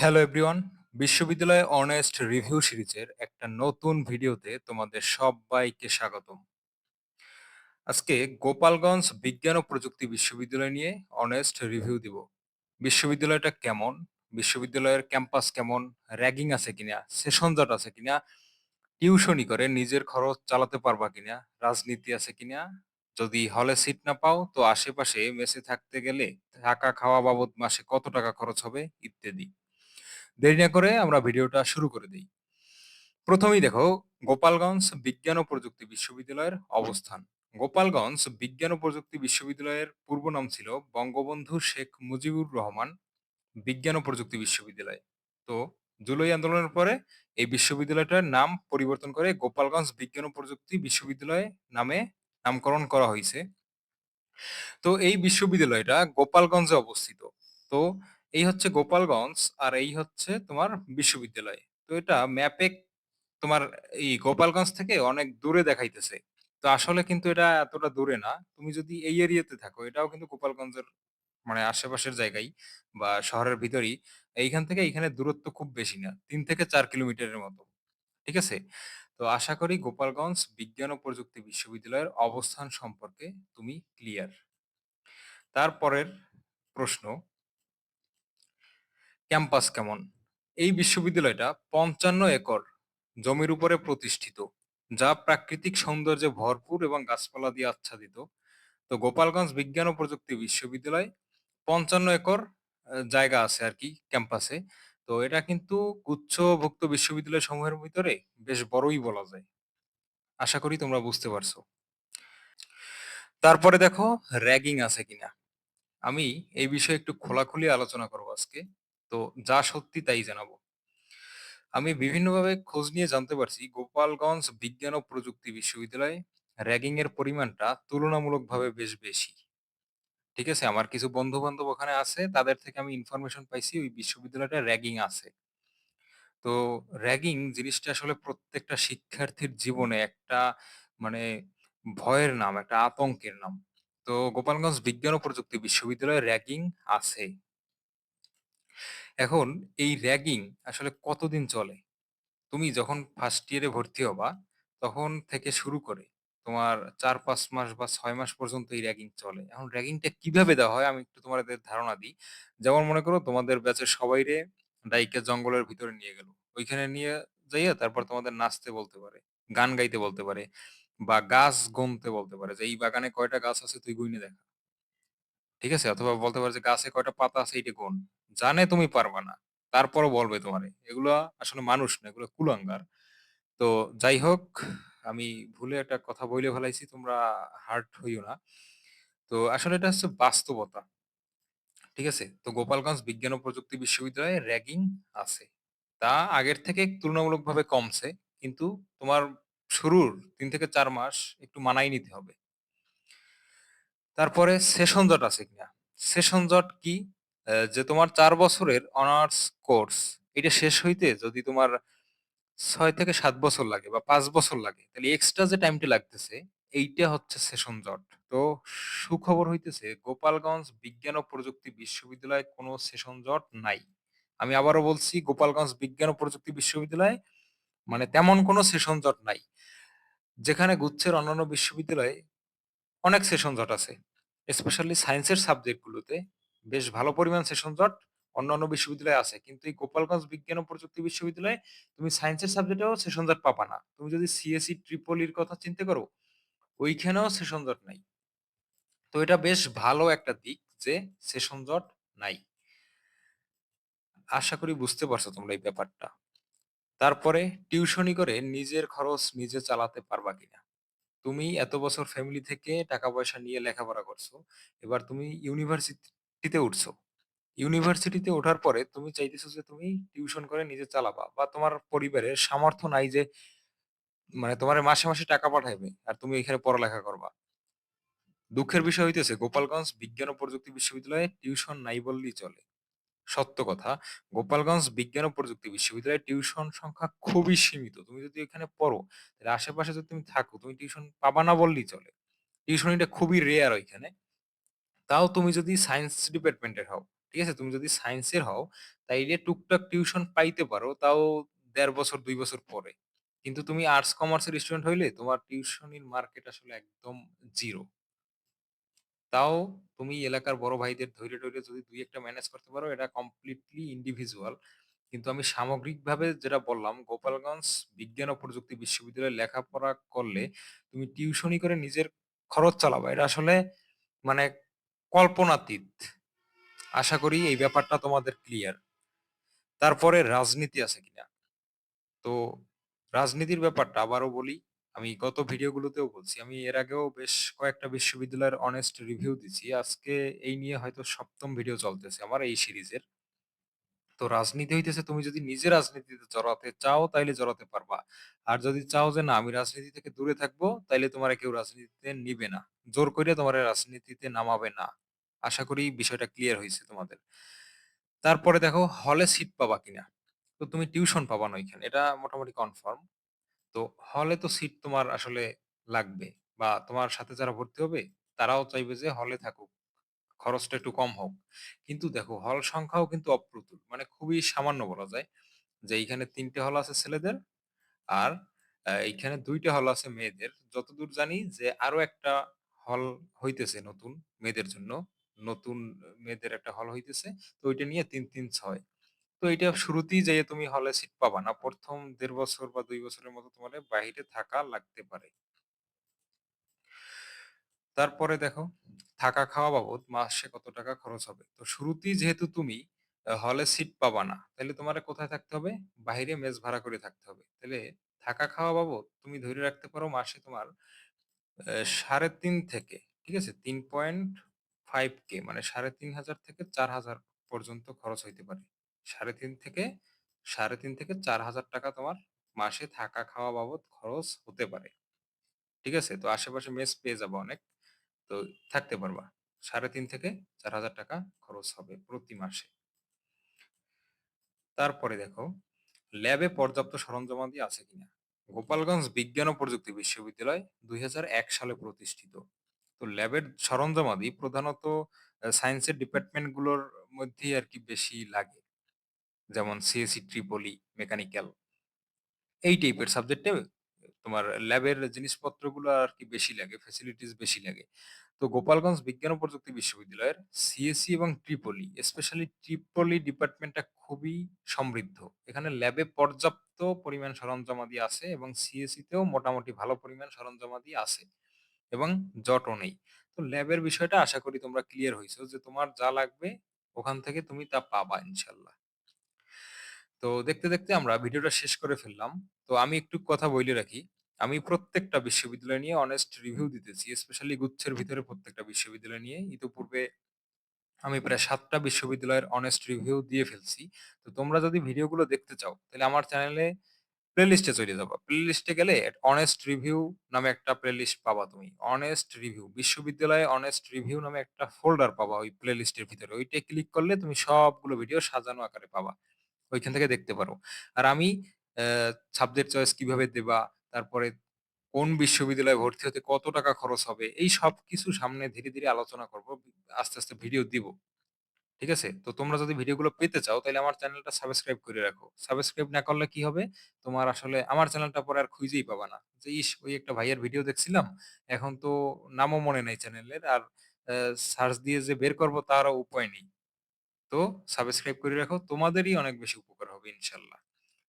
Hello everyone বিশ্ববিদ্যালয় honest review সিরিজের একটা নতুন ভিডিওতে তোমাদের সবাইকে স্বাগতম। আজকে গোপালগঞ্জ বিজ্ঞান ও প্রযুক্তি বিশ্ববিদ্যালয় নিয়ে অনেস্ট রিভিউ দিব। বিশ্ববিদ্যালয়টা কেমন? বিশ্ববিদ্যালয়ের ক্যাম্পাস কেমন? র্যাগিং আছে কিনা? সেশন জট আছে কিনা? টিউশনি করে নিজের খরচ চালাতে পারবা কিনা? রাজনীতি আছে কিনা? যদি হলে সিট না পাও, তো আশেপাশে মেসে থাকতে গেলে থাকা খাওয়া বাবদ মাসে কত টাকা খরচ হবে? ইত্যাদি। দেরি না করে আমরা ভিডিওটা শুরু করে দিই। প্রথমেই দেখো, গোপালগঞ্জ বিজ্ঞান ও প্রযুক্তি বিশ্ববিদ্যালয়ের অবস্থান। গোপালগঞ্জ বিজ্ঞান ও প্রযুক্তি বিশ্ববিদ্যালয়ের পূর্ব নাম ছিল বঙ্গবন্ধু শেখ মুজিবুর রহমান বিজ্ঞান ও প্রযুক্তি বিশ্ববিদ্যালয়। তো জুলাই আন্দোলনের পরে এই বিশ্ববিদ্যালয়টার নাম পরিবর্তন করে গোপালগঞ্জ বিজ্ঞান ও প্রযুক্তি বিশ্ববিদ্যালয় নামে নামকরণ করা হয়েছে। তো এই বিশ্ববিদ্যালয়টা গোপালগঞ্জে অবস্থিত। তো এই হচ্ছে গোপালগঞ্জ আর এই হচ্ছে তোমার বিশ্ববিদ্যালয়। তো এটা ম্যাপে তোমার এই গোপালগঞ্জ থেকে অনেক দূরে দেখাইতেছে। তো আসলে কিন্তু এটা এতটা দূরে না। তুমি যদি এই এরিয়াতে থাকো, এটাও কিন্তু গোপালগঞ্জের মানে আশেপাশের জায়গায় বা শহরের ভিতরই। এইখান থেকে এইখানে দূরত্ব খুব বেশি না, তিন থেকে চার কিলোমিটারের মতো। ঠিক আছে? তো আশা করি গোপালগঞ্জ বিজ্ঞান ও প্রযুক্তি বিশ্ববিদ্যালয়ের অবস্থান সম্পর্কে তুমি ক্লিয়ার তারপরের প্রশ্ন ক্যাম্পাস কেমন? এই বিশ্ববিদ্যালয়টা পঞ্চান্ন একর জমির উপরে প্রতিষ্ঠিত, যা প্রাকৃতিক সৌন্দর্যে ভরপুর এবং গাছপালা দিয়ে আচ্ছাদিত। তো গোপালগঞ্জ বিজ্ঞান ও প্রযুক্তি বিশ্ববিদ্যালয় পঞ্চান্ন একর জায়গা আছে আর কি ক্যাম্পাসে। তো এটা কিন্তু গুচ্ছভুক্ত বিশ্ববিদ্যালয় সমূহের ভিতরে বেশ বড়ই বলা যায়। আশা করি তোমরা বুঝতে পারছ। তারপরে দেখো, র্যাগিং আছে কিনা? আমি এই বিষয়ে একটু খোলাখুলি আলোচনা করব আজকে। তো যা সত্যি তাই জানাব। আমি বিভিন্নভাবে খোঁজ নিয়ে জানতে পারছি, গোপালগঞ্জ বিজ্ঞান ও প্রযুক্তি বিশ্ববিদ্যালয়ে র্যাগিং এর পরিমাণটা তুলনামূলকভাবে বেশ বেশি। ঠিক আছে? আমার কিছু বন্ধু বান্ধব ওখানে আছে, তাদের থেকে আমি ইনফরমেশন পাইছি, ওই বিশ্ববিদ্যালয়টা র্যাগিং আছে। তো র্যাগিং জিনিসটা আসলে প্রত্যেকটা শিক্ষার্থীর জীবনে একটা মানে ভয়ের নাম, একটা আতঙ্কের নাম। তো গোপালগঞ্জ বিজ্ঞান ও প্রযুক্তি বিশ্ববিদ্যালয়ে র্যাগিং আছে। এখন এই র্যাগিং আসলে কতদিন চলে তুমি যখন ফার্স্ট ইয়ারে ভর্তি হবা তখন থেকে শুরু করে তোমার ৪-৫ মাস বা ৬ মাস পর্যন্ত এই র্যাগিং চলে। এখন র্যাগিংটা কীভাবে দেওয়া হয় আমি একটু তোমাদের ধারণা দিই। যেমন মনে করো তোমাদের ব্যাচের সবাইরে ডাইকা জঙ্গলের ভিতরে নিয়ে গেল। ওইখানে নিয়ে যাইয়া তারপর তোমাদের নাচতে বলতে পারে, গান গাইতে বলতে পারে বা গাছ গুনতে বলতে পারে যে, "এই বাগানে কয়টা গাছ আছে তুই গুইনে দেখা।" ঠিক আছে? অথবা বলতে পারে যে, "গাছে কয়টা পাতা আছে এইটা গুন।" জানে তুমি পারবা না। তারপরও বলবে তোমারে। এগুলা আসলে মানুষ না, এগুলো কুলাঙ্গার। তো যাই হোক, আমি ভুলে একটা কথা বইলে ফেলাইছি। তোমরা হার্ট হইও না। তো আসলে এটা হচ্ছে বাস্তবতা। ঠিক আছে? তো গোপালগঞ্জ বিজ্ঞান ও প্রযুক্তি বিশ্ববিদ্যালয়ে র‍্যাগিং আছে। তা আগের থেকে তুলনামূলকভাবে কমছে। কিন্তু তোমার শুরুর ৩ থেকে ৪ মাস একটু মানায় নিতে হবে। তারপরে সেশন জট আছে কিনা? সেশন জট কি? যে তোমার চার বছরের অনার্স কোর্স এটা শেষ হইতে যদি তোমার ছয় থেকে সাত বছর লাগে বা পাঁচ বছর লাগে, তাহলে এক্সট্রা যে টাইমটা লাগতেছে এইটা হচ্ছে সেশন জট। তো সুখবর হইতেছে গোপালগঞ্জ বিজ্ঞান ও প্রযুক্তি বিশ্ববিদ্যালয়ে কোনো সেশন জট নাই। আমি আবারও বলছি গোপালগঞ্জ বিজ্ঞান ও প্রযুক্তি বিশ্ববিদ্যালয়ে মানে তেমন কোনো সেশন জট নাই। যেখানে গুচ্ছের অন্যান্য বিশ্ববিদ্যালয়ে অনেক সেশন জট আছে। স্পেশালি সায়েন্সের সাবজেক্ট গুলোতে বেশ ভালো পরিমাণ সেশন জট অন্যান্য বিশ্ববিদ্যালয়ে আছে। কিন্তু এই গোপালগঞ্জ বিজ্ঞান ও প্রযুক্তি বিশ্ববিদ্যালয়ে তুমি সায়েন্সের সাবজেক্টেও সেশন জট পাবা না। তুমি যদি সিএসই ট্রিপলির কথা চিন্তা করো, ওইখানেও সেশন জট নাই। তো এটা বেশ ভালো একটা দিক যে সেশন জট নাই। আশা করি বুঝতে পারছ তোমরা এই ব্যাপারটা। তারপরে টিউশনি করে নিজের খরচ নিজে চালাতে পারবা কিনা? তুমি এত বছর ফ্যামিলি থেকে টাকা-পয়সা নিয়ে লেখাপড়া করছ। এবার তুমি ইউনিভার্সিটিতে উঠছো। ইউনিভার্সিটিতে ওঠার পরে তুমি চাইতেছো যে তুমি টিউশন করে নিজে চালাবা বা তোমার পরিবারের সামর্থ্য নাই যে মানে তোমারে মাসে, মাসে টাকা পাঠাইবে আর তুমি এখানে পড়ালেখা করবা। দুঃখের বিষয় হইতেছে গোপালগঞ্জ বিজ্ঞান ও প্রযুক্তি বিশ্ববিদ্যালয়ে টিউশন নাই বললেই চলে। সত্য কথা। গোপালগঞ্জ বিজ্ঞান ও প্রযুক্তি বিশ্ববিদ্যালয়ে টিউশন সংখ্যা খুবই সীমিত। তুমি যদি এখানে পড়ো, তাহলে আশেপাশে যদি তুমি থাকো, তুমি টিউশন পাবা না বললেই চলে। টিউশনিটা খুবই রেয়ার ওইখানে। তাও তুমি যদি সায়েন্স ডিপার্টমেন্টের হও, ঠিক আছে? তুমি যদি সায়েন্সের হও তাইলে টুকটাক টিউশন পাইতে পারো তাও দেড় বছর দুই বছর পরে। কিন্তু তুমি আর্টস কমার্সের স্টুডেন্ট হইলে তোমার টিউশনির মার্কেট আসলে একদম 0 তাও তুমি এলাকার বড় ভাইদের ধইরে-টইরে যদি দুই একটা ম্যানেজ করতে পারো, এটা কমপ্লিটলি ইন্ডিভিজুয়াল। কিন্তু আমি সামগ্রিকভাবে যেটা বললাম, গোপালগঞ্জ বিজ্ঞান ও প্রযুক্তি বিশ্ববিদ্যালয়ে লেখাপড়া করলে তুমি টিউশনি করে নিজের খরচ চালাবা। এটা আসলে মানে কল্পনাতীত। আশা করি এই ব্যাপারটা তোমাদের ক্লিয়ার। তারপরে রাজনীতি আছে কিনা? তো রাজনীতির ব্যাপারটা আবারও বলি। আমি গত ভিডিওগুলোতেও বলছি। আমি এর আগেও বেশ কয়েকটা বিশ্ববিদ্যালয়ের অনেস্ট রিভিউ দিছি। আজকে এই নিয়ে হয়তো ৭ম ভিডিও চলতেছে আমার এই সিরিজের। তো রাজনীতি হইতেছে, তুমি যদি নিজে রাজনীতিতে জড়াতে চাও তাইলে জড়াতে পারবা। আর যদি চাও যে না, আমি রাজনীতি থেকে দূরে থাকব, তাইলে তোমার কেউ রাজনীতিতে নিবে না। জোর কইরা তোমার রাজনীতিতে নামাবে না। আশা করি বিষয়টা ক্লিয়ার হয়েছে তোমাদের। তারপরে দেখো হলে সিট পাবা কিনা? তো তুমি টিউশন পাবা না ওইখানে। এটা মোটামুটি কনফার্ম। তো হলে তো সিট তোমার আসলে লাগবে বা তোমার সাথে যারা ভর্তি হবে, তারাও চাইবে যে হলে থাকুক। খরচটা একটু কম হোক। কিন্তু দেখো হল সংখ্যাও কিন্তু অপ্রতুল। মানে খুবই সামান্য বলা যায়। যে এইখানে ৩ টে হল আছে ছেলেদের আর এইখানে ২ টা হল আছে মেয়েদের। যতদূর জানি যে আরও একটা হল হইতেছে নতুন মেয়েদের জন্য। নতুন মেয়েদের একটা হল হইতেছে। তো ওইটা নিয়ে ৩-৩-৬ তো এইটা শুরুতেই যাইয়া তুমি হলে সিট পাবা না। ১ম ১.৫ বছর বা ২ বছরের মতো তোমারে বাহিরে থাকা লাগতে পারে। তারপরে দেখো থাকা খাওয়া বাবদ মাসে কত টাকা খরচ হবে। তো শুরুতেই যেহেতু তুমি হলে সিট পাবা না, তাইলে তোমারে কোথায় থাকতে হবে? বাহিরে মেস ভাড়া করে থাকতে হবে। তাইলে থাকা খাওয়া বাবদ তুমি ধইরে রাখতে পারো মাসে তোমার অ্যা ৩.৫ থেকে, ঠিক আছে? ৩.৫ কে মানে ৩,৫০০ থেকে ৪,০০০ পর্যন্ত খরচ হইতে পারে। ৩.৫ থেকে ৩.৫ থেকে ৳৪,০০০ তোমার মাসে থাকা খাওয়া বাবদ খরচ হতে পারে। ঠিক আছে? তো আশেপাশে মেস পেয়ে যাবা অনেক। তো থাকতে পারবা। ৩.৫ থেকে ৳৪,০০০ খরচ হবে প্রতি মাসে। তারপরে দেখো ল্যাবে পর্যাপ্ত সরঞ্জামাদি আছে কিনা? গোপালগঞ্জ বিজ্ঞান ও প্রযুক্তি বিশ্ববিদ্যালয় ২০০১ সালে প্রতিষ্ঠিত। তো ল্যাবের সরঞ্জামাদি প্রধানত সায়েন্সের ডিপার্টমেন্টগুলোর মধ্যেই আরকি বেশি লাগে। যেমন সিএসই, ট্রিপলি, মেকানিক্যাল এই টাইপের সাবজেক্টে তোমার ল্যাবের জিনিসপত্রগুলো আর কি বেশি লাগে, ফ্যাসিলিটিস বেশি লাগে। তো গোপালগঞ্জ বিজ্ঞান ও প্রযুক্তি বিশ্ববিদ্যালয়ের সিএসই এবং ট্রিপলি, স্পেশালি ট্রিপলি ডিপার্টমেন্টটা খুবই সমৃদ্ধ। এখানে ল্যাবে পর্যাপ্ত পরিমাণ সরঞ্জামাদি আছে এবং সিএসই তেও মোটামুটি ভালো পরিমাণ সরঞ্জামাদি আছে এবং জটও নেই। তো ল্যাবের বিষয়টা আশা করি তোমরা ক্লিয়ার হইছো যে তোমার যা লাগবে ওখান থেকে তুমি তা পাবা ইনশাল্লাহ। তো দেখতে, দেখতে আমরা ভিডিওটা শেষ করে ফেললাম। তো আমি একটু কথা বইলে রাখি। আমি প্রত্যেকটা বিশ্ববিদ্যালয় নিয়ে অনেস্ট রিভিউ দিতেছি। স্পেশালি গুচ্ছের ভিতরে প্রত্যেকটা বিশ্ববিদ্যালয় নিয়ে। ইতপূর্বে আমি প্রায় সাতটা বিশ্ববিদ্যালয়ের অনেস্ট রিভিউ দিয়ে ফেলছি। তো তোমরা যদি ভিডিওগুলো দেখতে চাও, তাহলে আমার চ্যানেলে প্লেলিস্টে চইলে যাবা। প্লেলিস্টে গেলে অনেস্ট রিভিউ নামে একটা প্লেলিস্ট পাবা তুমি। অনেস্ট রিভিউ বিশ্ববিদ্যালয়ে অনেস্ট রিভিউ নামে একটা ফোল্ডার পাবা ওই প্লেলিস্টের ভিতরে। ওইটা ক্লিক করলে তুমি সবগুলো ভিডিও সাজানো আকারে পাবা। ওইখান থেকে দেখতে পারো। আর আমি সাবজেক্ট চয়েস কীভাবে দেবা, তারপরে কোন বিশ্ববিদ্যালয়ে ভর্তি হতে কত টাকা খরচ হবে, এই সবকিছু সামনে ধীরে, ধীরে আলোচনা করব। আস্তে, আস্তে ভিডিও দিব। ঠিক আছে? তো তোমরা যদি ভিডিওগুলো পেতে চাও তাহলে আমার চ্যানেলটা সাবস্ক্রাইব করে রাখো। সাবস্ক্রাইব না করলে কি হবে? তোমার আসলে আমার চ্যানেলটা পরে আর খুঁজেই পাবা না। যে ইস! ওই একটা ভাইয়ের ভিডিও দেখছিলাম। এখন তো নামও মনে নাই চ্যানেলের। আর সার্চ দিয়ে যে বের করব তারও উপায় নেই। তো সাবস্ক্রাইব করে রাখো। তোমাদেরই অনেক বেশি উপকার হবে ইনশাল্লাহ।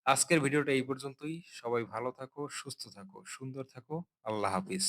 আজকের ভিডিওটা এই পর্যন্তই। সবাই ভালো থাকো, সুস্থ থাকো, সুন্দর থাকো। আল্লাহ হাফিজ।